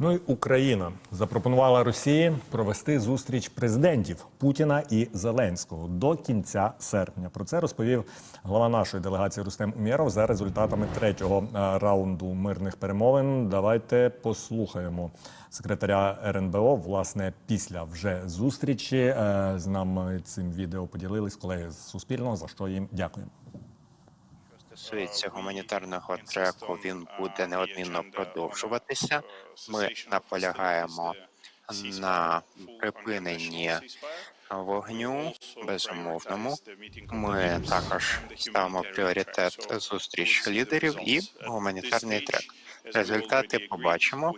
Ну і Україна запропонувала Росії провести зустріч президентів Путіна і Зеленського до кінця серпня. Про це розповів глава нашої делегації Рустем Умєров за результатами третього е, раунду мирних перемовин. Давайте послухаємо секретаря РНБО. Власне, після вже зустрічі Е, з нами цим відео поділились колеги з Суспільного. За що їм дякуємо. Стосується гуманітарного треку, він буде неодмінно продовжуватися. Ми наполягаємо на припиненні вогню безумовному. Ми також ставимо пріоритет зустріч лідерів і гуманітарний трек. Результати побачимо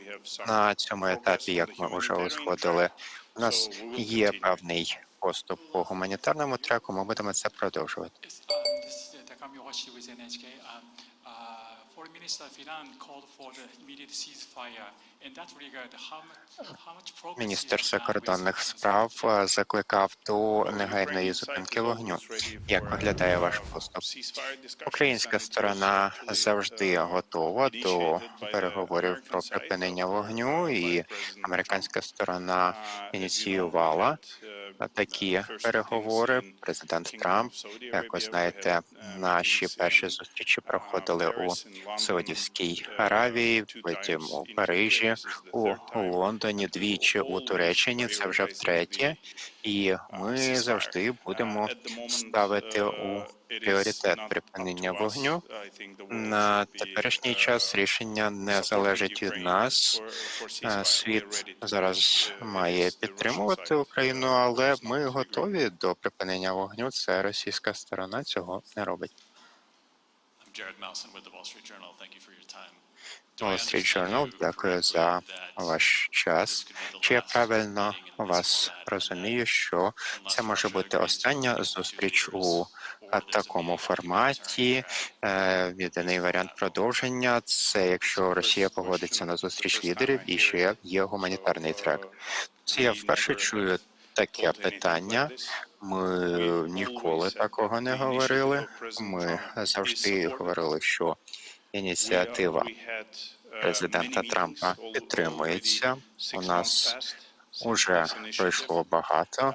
на цьому етапі, як ми вже узгодили. У нас є певний поступ по гуманітарному треку. Ми будемо це продовжувати. while she was in HK. Um, Міністр закордонних справ закликав до негайної зупинки вогню. Як виглядає ваш поступ? Українська сторона завжди готова до переговорів про припинення вогню, і американська сторона ініціювала такі переговори. Президент Трамп, як ви знаєте, наші перші зустрічі проходили у Саудівській Аравії, потім у Парижі, у Лондоні, двічі у Туреччині. Це вже втретє, і ми завжди будемо ставити у пріоритет припинення вогню. На теперішній час рішення не залежить від нас. Е, Світ зараз має підтримувати Україну, але ми готові до припинення вогню. Це російська сторона цього не робить. Jared Mousen with the Wall Street Journal. Thank you for your time. Wall Street Journal, дякую за ваш час. Чи я правильно вас розумію, що це може бути остання зустріч у такому форматі? Е, Єдиний варіант продовження це якщо Росія погодиться на зустріч лідерів і ще є гуманітарний трек. Це я вперше чую таке питання. Ми ніколи такого не говорили. Ми завжди говорили, що ініціатива президента Трампа підтримується. У нас уже пройшло багато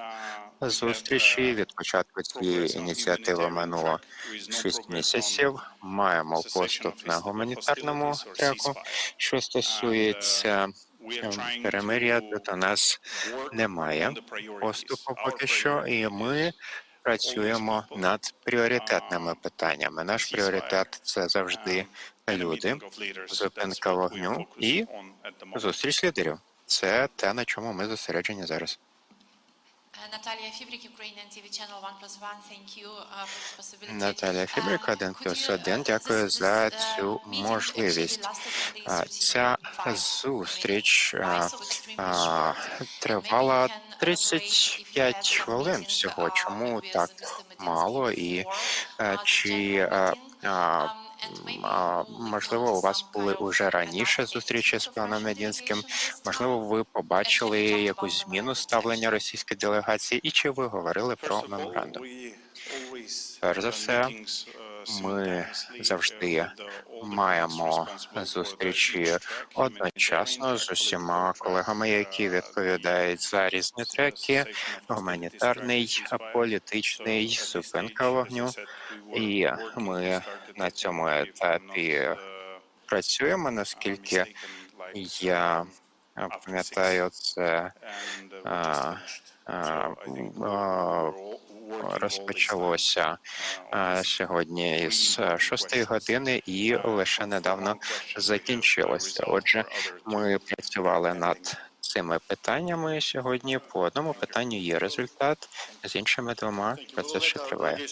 зустрічей. Від початку цієї ініціативи минуло шість місяців. Маємо поступ на гуманітарному треку. Що стосується перемир'я, у нас немає поступу поки що, і ми працюємо над пріоритетними питаннями. Наш пріоритет це завжди люди, зупинка вогню і зустріч лідерів. Це те, на чому ми зосереджені зараз. Наталія Фібрик, Ukrainian TV Channel 1 plus 1. Thank you uh, for this possibility. Наталія Фібрик, 1 could плюс you, 1. uh, Дякую за цю можливість. Ця 35 зустріч а, а, тривала Maybe you can, uh, 35 wait if you had хвилин всього. Чому uh, так мало? І е, uh, the чи а, а, Um, а, можливо, у вас були уже раніше зустрічі з паном Медінським? Можливо, ви побачили якусь зміну ставлення російської делегації, і чи ви говорили про меморандум? Перш за все, ми завжди маємо зустрічі одночасно з усіма колегами, які відповідають за різні треки: гуманітарний, політичний, зупинка вогню. І ми на цьому етапі працюємо, наскільки я пам'ятаю, це а, а, а, розпочалося сьогодні із шостої години і лише недавно закінчилося. Отже, ми працювали над цими питаннями сьогодні. По одному питанню є результат, з іншими двома процес ще триває.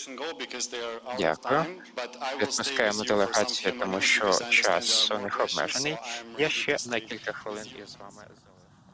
Дякую. Відпускаємо делегацію, тому що час у них обмежений. Я ще на кілька хвилин із вами.